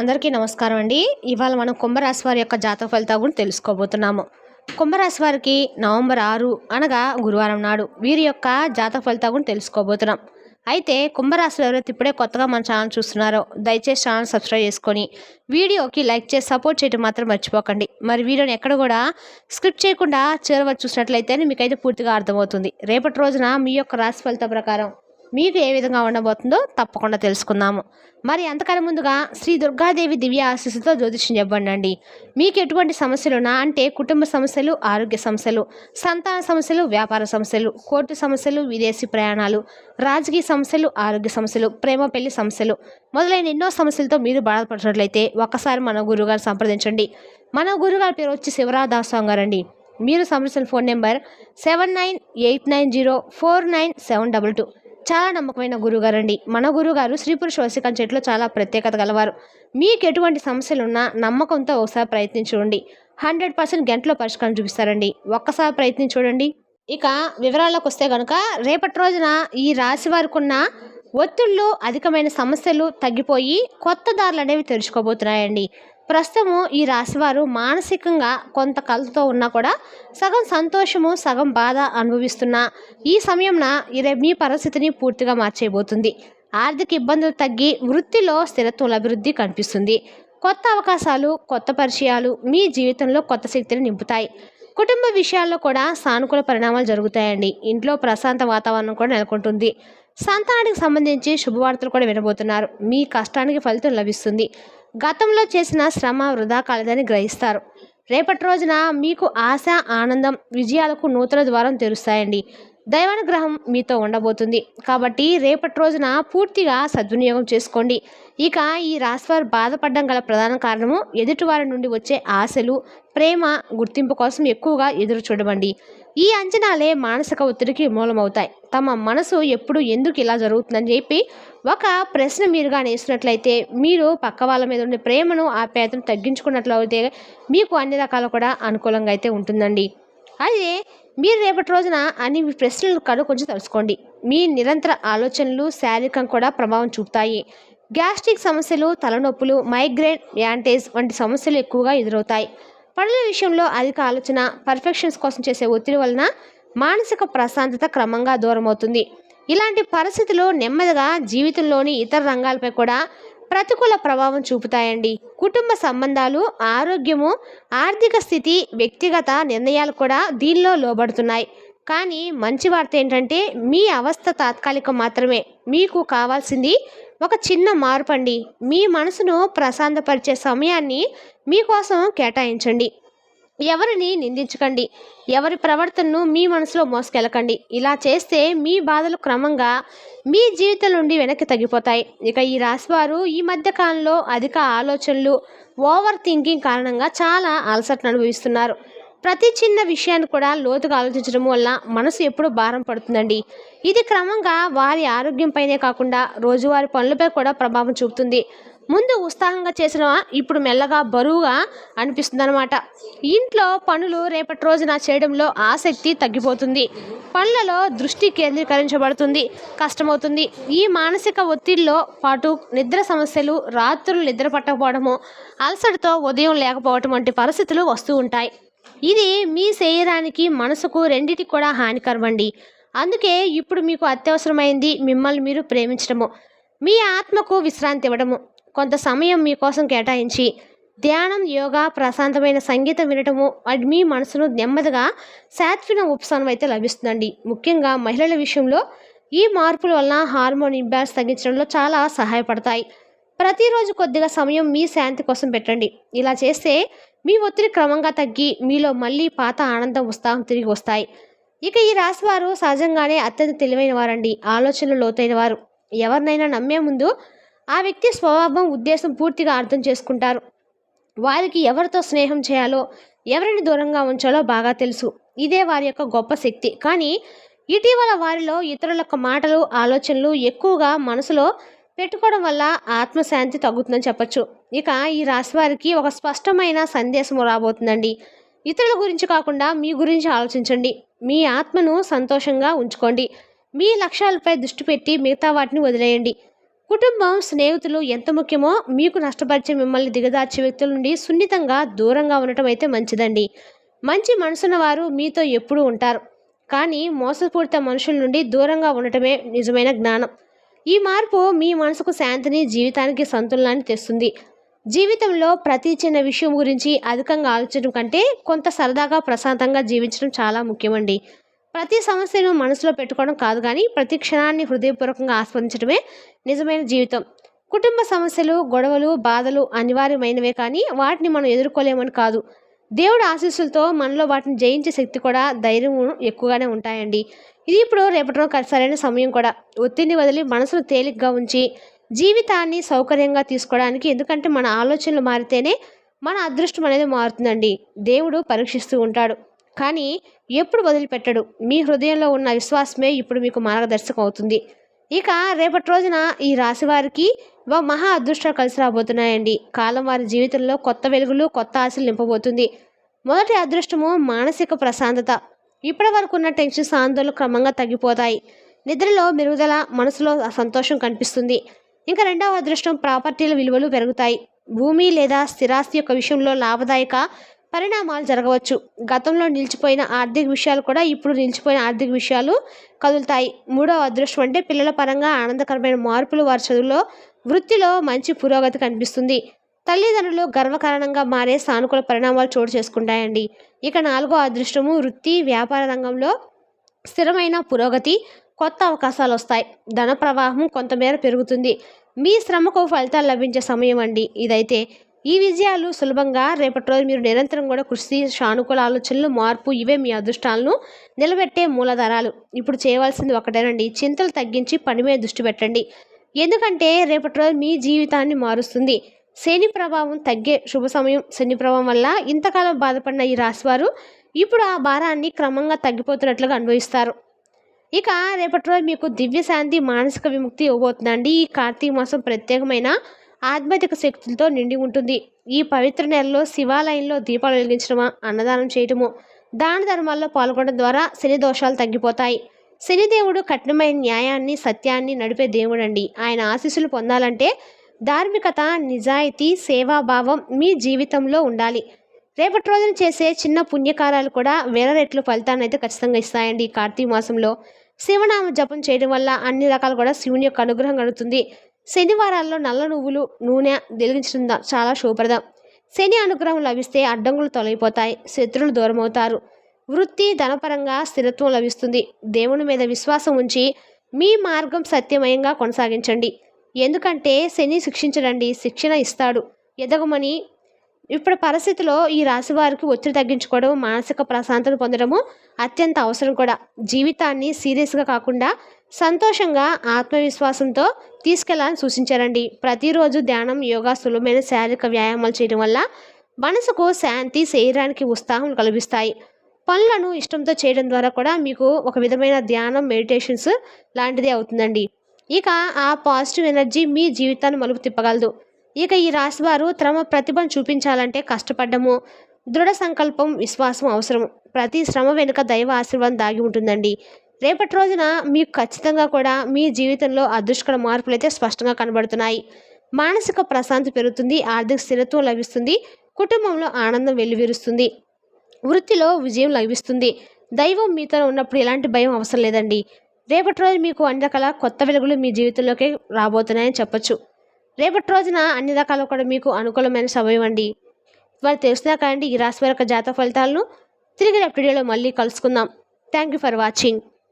అందరికీ నమస్కారం అండి. ఇవాళ మనం కుంభరాశి వారి యొక్క జాతక ఫలితాలు కూడా తెలుసుకోబోతున్నాము. కుంభరాశి వారికి నవంబర్ ఆరు అనగా గురువారం నాడు వీరి యొక్క జాతక ఫలితాలు కూడా తెలుసుకోబోతున్నాం. అయితే కుంభరాశిలో ఎవరైతే ఇప్పుడే కొత్తగా మన ఛానల్ చూస్తున్నారో దయచేసి ఛానల్ సబ్స్క్రైబ్ చేసుకొని వీడియోకి లైక్ చేసి సపోర్ట్ చేయడం మాత్రం మర్చిపోకండి. మరి వీడియోని ఎక్కడ కూడా స్క్రిప్ట్ చేయకుండా చివరి చూసినట్లయితే మీకైతే పూర్తిగా అర్థమవుతుంది. రేపటి రోజున మీ యొక్క రాశి ఫలితం ప్రకారం మీకు ఏ విధంగా ఉండబోతుందో తప్పకుండా తెలుసుకుందాము. మరి అంతకన్నా ముందుగా శ్రీ దుర్గాదేవి దివ్య ఆశీస్సుతో జ్యోతిష్యం చెప్పండి మీకు ఎటువంటి సమస్యలున్నా అంటే కుటుంబ సమస్యలు ఆరోగ్య సమస్యలు సంతాన సమస్యలు వ్యాపార సమస్యలు కోర్టు సమస్యలు విదేశీ ప్రయాణాలు రాజకీయ సమస్యలు ఆరోగ్య సమస్యలు ప్రేమ పెళ్ళి సమస్యలు మొదలైన ఎన్నో సమస్యలతో మీరు బాధపడినట్లయితే ఒక్కసారి మన గురుగారు సంప్రదించండి. మన గురుగారి పేరు వచ్చి శివరాదాస్వామి గారండి మీరు సంప్రదించిన phone number seven nine eight nine zero four nine seven double two. చాలా నమ్మకమైన గురుగారు అండి మన గురుగారు శ్రీ పురుష చెట్లు చాలా ప్రత్యేకత గలవారు. మీకు ఎటువంటి సమస్యలు ఉన్నా నమ్మకంతో ఒకసారి ప్రయత్నించి చూడండి హండ్రెడ్ పర్సెంట్ గంటలో పరిష్కారం చూపిస్తారండి. ఒక్కసారి ప్రయత్నించి చూడండి ఇక వివరాల్లోకి వస్తే కనుక రేపటి రోజున ఈ రాశి వారికి ఉన్న ఒత్తిళ్ళు అధికమైన సమస్యలు తగ్గిపోయి కొత్త దారులు అనేవి తెరుచుకోబోతున్నాయండి. ప్రస్తుతము ఈ రాశివారు మానసికంగా కొంత కలతో ఉన్నా కూడా సగం సంతోషము సగం బాధ అనుభవిస్తున్న ఈ సమయంన ఇది మీ పరిస్థితిని పూర్తిగా మార్చేయబోతుంది. ఆర్థిక ఇబ్బందులు తగ్గి వృత్తిలో స్థిరత్వం అభివృద్ధి కనిపిస్తుంది. కొత్త అవకాశాలు కొత్త పరిచయాలు మీ జీవితంలో కొత్త శక్తిని నింపుతాయి. కుటుంబ విషయాల్లో కూడా సానుకూల పరిణామాలు జరుగుతాయండి. ఇంట్లో ప్రశాంత వాతావరణం కూడా నెలకొంటుంది. సంతానానికి సంబంధించి శుభవార్తలు కూడా వినబోతున్నారు. మీ కష్టానికి ఫలితం లభిస్తుంది. గతంలో చేసిన శ్రమ వృధా కాలేదని గ్రహిస్తారు. రేపటి రోజున మీకు ఆశ ఆనందం విజయాలకు నూతన ద్వారం తెరుస్తాయండి. దైవానుగ్రహం మీతో ఉండబోతుంది. కాబట్టి రేపటి రోజున పూర్తిగా సద్వినియోగం చేసుకోండి. ఇక ఈ రాశివారు బాధపడడం గల ప్రధాన కారణము ఎదుటివారి నుండి వచ్చే ఆశలు ప్రేమ గుర్తింపు కోసం ఎక్కువగా ఎదురు చూడబండి ఈ అంచనాలే మానసిక ఒత్తిడికి మూలమవుతాయి. తమ మనసు ఎప్పుడు ఎందుకు ఇలా జరుగుతుందని చెప్పి ఒక ప్రశ్న మీరుగా నేసినట్లయితే మీరు పక్క వాళ్ళ మీద ఉండే ప్రేమను ఆప్యాయతను తగ్గించుకున్నట్లయితే మీకు అన్ని రకాలు కూడా అనుకూలంగా అయితే ఉంటుందండి. అదే మీరు రేపటి రోజున అన్ని ప్రశ్నలు కడు కొంచెం తెలుసుకోండి మీ నిరంతర ఆలోచనలు శారీరకం కూడా ప్రభావం చూపుతాయి. గ్యాస్ట్రిక్ సమస్యలు తలనొప్పులు మైగ్రేన్ యాంటేజ్ వంటి సమస్యలు ఎక్కువగా ఎదురవుతాయి. పనుల విషయంలో అధిక ఆలోచన పర్ఫెక్షన్స్ కోసం చేసే ఒత్తిడి వలన మానసిక ప్రశాంతత క్రమంగా దూరమవుతుంది. ఇలాంటి పరిస్థితులు నెమ్మదిగా జీవితంలోని ఇతర రంగాలపై కూడా ప్రతికూల ప్రభావం చూపుతాయండి. కుటుంబ సంబంధాలు ఆరోగ్యము ఆర్థిక స్థితి వ్యక్తిగత నిర్ణయాలు కూడా దీనిలో లోబడుతున్నాయి. కానీ మంచి వార్త ఏంటంటే మీ అవస్థ తాత్కాలికం మాత్రమే. మీకు కావాల్సింది ఒక చిన్న మార్పు అండి. మీ మనసును ప్రశాంతపరిచే సమయాన్ని మీకోసం కేటాయించండి. ఎవరిని నిందించకండి. ఎవరి ప్రవర్తనను మీ మనసులో మోసుకెళ్ళకండి. ఇలా చేస్తే మీ బాధలు క్రమంగా మీ జీవితం నుండి వెనక్కి తగ్గిపోతాయి. ఇక ఈ రాశివారు ఈ మధ్య కాలంలో అధిక ఆలోచనలు ఓవర్ థింకింగ్ కారణంగా చాలా అలసటను అనుభవిస్తున్నారు. ప్రతి చిన్న విషయాన్ని కూడా లోతుగా ఆలోచించడం వల్ల మనసు ఎప్పుడూ భారం పడుతుందండి. ఇది క్రమంగా వారి ఆరోగ్యంపైనే కాకుండా రోజువారి పనులపై కూడా ప్రభావం చూపుతుంది. ముందు ఉత్సాహంగా చేసిన ఇప్పుడు మెల్లగా బరువుగా అనిపిస్తుంది అనమాట ఇంట్లో పనులు రేపటి రోజున చేయడంలో ఆసక్తి తగ్గిపోతుంది. పనులలో దృష్టి కేంద్రీకరించబడుతుంది. కష్టమవుతుంది. ఈ మానసిక ఒత్తిడిలో పాటు నిద్ర సమస్యలు రాత్రులు నిద్ర పట్టకపోవడము అలసటతో ఉదయం లేకపోవటం వంటి పరిస్థితులు వస్తూ ఉంటాయి. ఇది మీ శరీరానికి మనసుకు రెండిటికి కూడా హానికరం అండి అందుకే ఇప్పుడు మీకు అత్యవసరమైంది మిమ్మల్ని మీరు ప్రేమించడము మీ ఆత్మకు విశ్రాంతి ఇవ్వడము. కొంత సమయం మీకోసం కేటాయించి ధ్యానం యోగా ప్రశాంతమైన సంగీతం వినటము అది మీ మనసును నెమ్మదిగా సాత్విన ఉపశమనం అయితే లభిస్తుందండి. ముఖ్యంగా మహిళల విషయంలో ఈ మార్పుల వలన హార్మోన్ ఇంబ్యాలెన్స్ తగ్గించడంలో చాలా సహాయపడతాయి. ప్రతిరోజు కొద్దిగా సమయం మీ శాంతి కోసం పెట్టండి. ఇలా చేస్తే మీ ఒత్తిడి క్రమంగా తగ్గి మీలో మళ్ళీ పాత ఆనందం ఉత్సాహం తిరిగి వస్తాయి. ఇక ఈ రాశివారు సహజంగానే అత్యంత తెలివైన వారండి ఆలోచనలు లోతైన వారు ఎవరినైనా నమ్మే ముందు ఆ వ్యక్తి స్వభావం ఉద్దేశం పూర్తిగా అర్థం చేసుకుంటారు. వారికి ఎవరితో స్నేహం చేయాలో ఎవరిని దూరంగా ఉంచాలో బాగా తెలుసు. ఇదే వారి యొక్క గొప్ప శక్తి. కానీ ఇటీవల వారిలో ఇతరుల యొక్క మాటలు ఆలోచనలు ఎక్కువగా మనసులో పెట్టుకోవడం వల్ల ఆత్మశాంతి తగ్గుతుందని చెప్పొచ్చు. ఇక ఈ రాశి వారికి ఒక స్పష్టమైన సందేశం రాబోతుందండి. ఇతరుల గురించి కాకుండా మీ గురించి ఆలోచించండి. మీ ఆత్మను సంతోషంగా ఉంచుకోండి. మీ లక్ష్యాలపై దృష్టి పెట్టి మిగతా వాటిని వదిలేయండి. కుటుంబం స్నేహితులు ఎంత ముఖ్యమో మీకు నష్టపరిచే మిమ్మల్ని దిగదార్చే వ్యక్తుల నుండి సున్నితంగా దూరంగా ఉండటం అయితే మంచిదండి. మంచి మనసున్న వారు మీతో ఎప్పుడూ ఉంటారు. కానీ మోసపూరిత మనుషుల నుండి దూరంగా ఉండటమే నిజమైన జ్ఞానం. ఈ మార్పు మీ మనసుకు శాంతిని జీవితానికి సంతులనాన్ని తెస్తుంది. జీవితంలో ప్రతి చిన్న విషయం గురించి అధికంగా ఆలోచించడం కంటే కొంత సరదాగా ప్రశాంతంగా జీవించడం చాలా ముఖ్యమండి. ప్రతి సమస్యను మనసులో పెట్టుకోవడం కాదు కానీ ప్రతి క్షణాన్ని హృదయపూర్వకంగా ఆస్వాదించడమే నిజమైన జీవితం. కుటుంబ సమస్యలు గొడవలు బాధలు అనివార్యమైనవే కానీ వాటిని మనం ఎదుర్కోలేమని కాదు. దేవుడు ఆశీస్సులతో మనలో వాటిని జయించే శక్తి కూడా ధైర్యం ఎక్కువగానే ఉంటాయండి. ఇది ఇప్పుడు రేపటిలో సరైన సమయం కూడా. ఒత్తిడిని వదిలి మనసును తేలిగ్గా ఉంచి జీవితాన్ని సౌకర్యంగా తీసుకోవడానికి ఎందుకంటే మన ఆలోచనలు మారితేనే మన అదృష్టం అనేది మారుతుందండి. దేవుడు పరీక్షిస్తూ ఉంటాడు. కానీ ఎప్పుడు వదిలిపెట్టడు. మీ హృదయంలో ఉన్న విశ్వాసమే ఇప్పుడు మీకు మార్గదర్శకం అవుతుంది ఇక రేపటి రోజున ఈ రాశి వారికి మహా అదృష్టాలు కలిసి రాబోతున్నాయండి. కాలం వారి జీవితంలో కొత్త వెలుగులు కొత్త ఆశలు నింపబోతుంది. మొదటి అదృష్టము మానసిక ప్రశాంతత. ఇప్పటి వరకు ఉన్న టెన్షన్స్ ఆందోళనలు క్రమంగా తగ్గిపోతాయి. నిద్రలో మెరుగుదల మనసులో సంతోషం కనిపిస్తుంది. ఇంకా రెండవ అదృష్టం ప్రాపర్టీల విలువలు పెరుగుతాయి. భూమి లేదా స్థిరాస్తి యొక్క విషయంలో లాభదాయక పరిణామాలు జరగవచ్చు. గతంలో నిలిచిపోయిన ఆర్థిక విషయాలు కూడా ఇప్పుడు నిలిచిపోయిన ఆర్థిక విషయాలు కదులుతాయి. మూడవ అదృష్టం అంటే పిల్లల పరంగా ఆనందకరమైన మార్పులు వారి చదువులో వృత్తిలో మంచి పురోగతి కనిపిస్తుంది. తల్లిదండ్రులు గర్వకారణంగా మారే సానుకూల పరిణామాలు చోటు చేసుకుంటాయండి. ఇక నాలుగో అదృష్టము వృత్తి వ్యాపార రంగంలో స్థిరమైన పురోగతి కొత్త అవకాశాలు వస్తాయి. ధన ప్రవాహం కొంతమేర పెరుగుతుంది. మీ శ్రమకు ఫలితాలు లభించే సమయం అండి. ఇదైతే ఈ విజయాలు సులభంగా రేపటి రోజు మీరు నిరంతరం కూడా కృషి సానుకూల ఆలోచనలు మార్పు ఇవే మీ అదృష్టాలను నిలబెట్టే మూలధారాలు. ఇప్పుడు చేయవలసింది ఒకటేనండి చింతలు తగ్గించి పని మీద దృష్టి పెట్టండి. ఎందుకంటే రేపటి రోజు మీ జీవితాన్ని మారుస్తుంది. శని ప్రభావం తగ్గే శుభ సమయం. శని ప్రభావం వల్ల ఇంతకాలం బాధపడిన ఈ రాశివారు ఇప్పుడు ఆ భారాన్ని క్రమంగా తగ్గిపోతున్నట్లుగా అనుభవిస్తారు ఇక రేపటి రోజు మీకు దివ్యశాంతి మానసిక విముక్తి ఇవ్వబోతుందండి. ఈ కార్తీక మాసం ప్రత్యేకమైన ఆధ్యాత్మిక శక్తులతో నిండి ఉంటుంది. ఈ పవిత్ర నెలలో శివాలయంలో దీపాలు వెలిగించడమా? అన్నదానం చేయటము? దాన ధర్మాల్లో పాల్గొనడం ద్వారా శని దోషాలు తగ్గిపోతాయి. శనిదేవుడు కఠినమైన న్యాయాన్ని సత్యాన్ని నడిపే దేవుడండి. ఆయన ఆశీస్సులు పొందాలంటే ధార్మికత నిజాయితీ సేవాభావం మీ జీవితంలో ఉండాలి. రేపటి రోజున చేసే చిన్న పుణ్యకారాలు కూడా వేల రెట్లు ఫలితాన్ని అయితే ఖచ్చితంగా ఇస్తాయండి కార్తీక మాసంలో. శివనామ జపం చేయడం వల్ల అన్ని రకాలు కూడా శివుని యొక్క అనుగ్రహం కలుగుతుంది. శనివారాల్లో నల్ల నువ్వులు నూనె వెలిగించడం చాలా శుభప్రదం. శని అనుగ్రహం లభిస్తే అడ్డంకులు తొలగిపోతాయి శత్రులు దూరమవుతారు. వృత్తి ధనపరంగా స్థిరత్వం లభిస్తుంది. దేవుని మీద విశ్వాసం ఉంచి మీ మార్గం సత్యమయంగా కొనసాగించండి. ఎందుకంటే శని శిక్షించడండి శిక్షణ ఇస్తాడు. ఎదగమని ఇప్పుడు పరిస్థితిలో ఈ రాశి వారికి ఒత్తిడి తగ్గించుకోవడం మానసిక ప్రశాంతత పొందడము అత్యంత అవసరం కూడా. జీవితాన్ని సీరియస్గా కాకుండా సంతోషంగా ఆత్మవిశ్వాసంతో తీసుకెళ్ళాలని సూచించారండి. ప్రతిరోజు ధ్యానం యోగా సులభమైన శారీరక వ్యాయామాలు చేయడం వల్ల మనసుకు శాంతి శరీరానికి ఉత్సాహం కల్పిస్తాయి పనులను ఇష్టంతో చేయడం ద్వారా కూడా మీకు ఒక విధమైన ధ్యానం మెడిటేషన్స్ లాంటిది అవుతుందండి. ఇక ఆ పాజిటివ్ ఎనర్జీ మీ జీవితాన్ని మలుపు తిప్పగలదు. ఇక ఈ రాశివారు తమ ప్రతిభను చూపించాలంటే కష్టపడ్డము దృఢ సంకల్పం విశ్వాసం అవసరం. ప్రతి శ్రమ వెనుక దైవ ఆశీర్వాదం దాగి ఉంటుందండి. రేపటి రోజున మీకు ఖచ్చితంగా కూడా మీ జీవితంలో అదృష్టకర మార్పులు అయితే స్పష్టంగా కనబడుతున్నాయి. మానసిక ప్రశాంతి పెరుగుతుంది ఆర్థిక స్థిరత్వం లభిస్తుంది కుటుంబంలో ఆనందం వెల్లివిరుస్తుంది వృత్తిలో విజయం లభిస్తుంది. దైవం మీతో ఉన్నప్పుడు ఎలాంటి భయం అవసరం లేదండి. రేపటి రోజు మీకు అన్ని రకాల కొత్త వెలుగులు మీ జీవితంలోకి రాబోతున్నాయని చెప్పొచ్చు. రేపటి రోజున అన్ని రకాల కూడా మీకు అనుకూలమైన సమయం అండి. వాళ్ళు తెలిసినా కానీ ఈ రాశి వారి యొక్క జాతక ఫలితాలను తిరిగి రేపటి వీడియోలో మళ్ళీ కలుసుకుందాం. Thank you for watching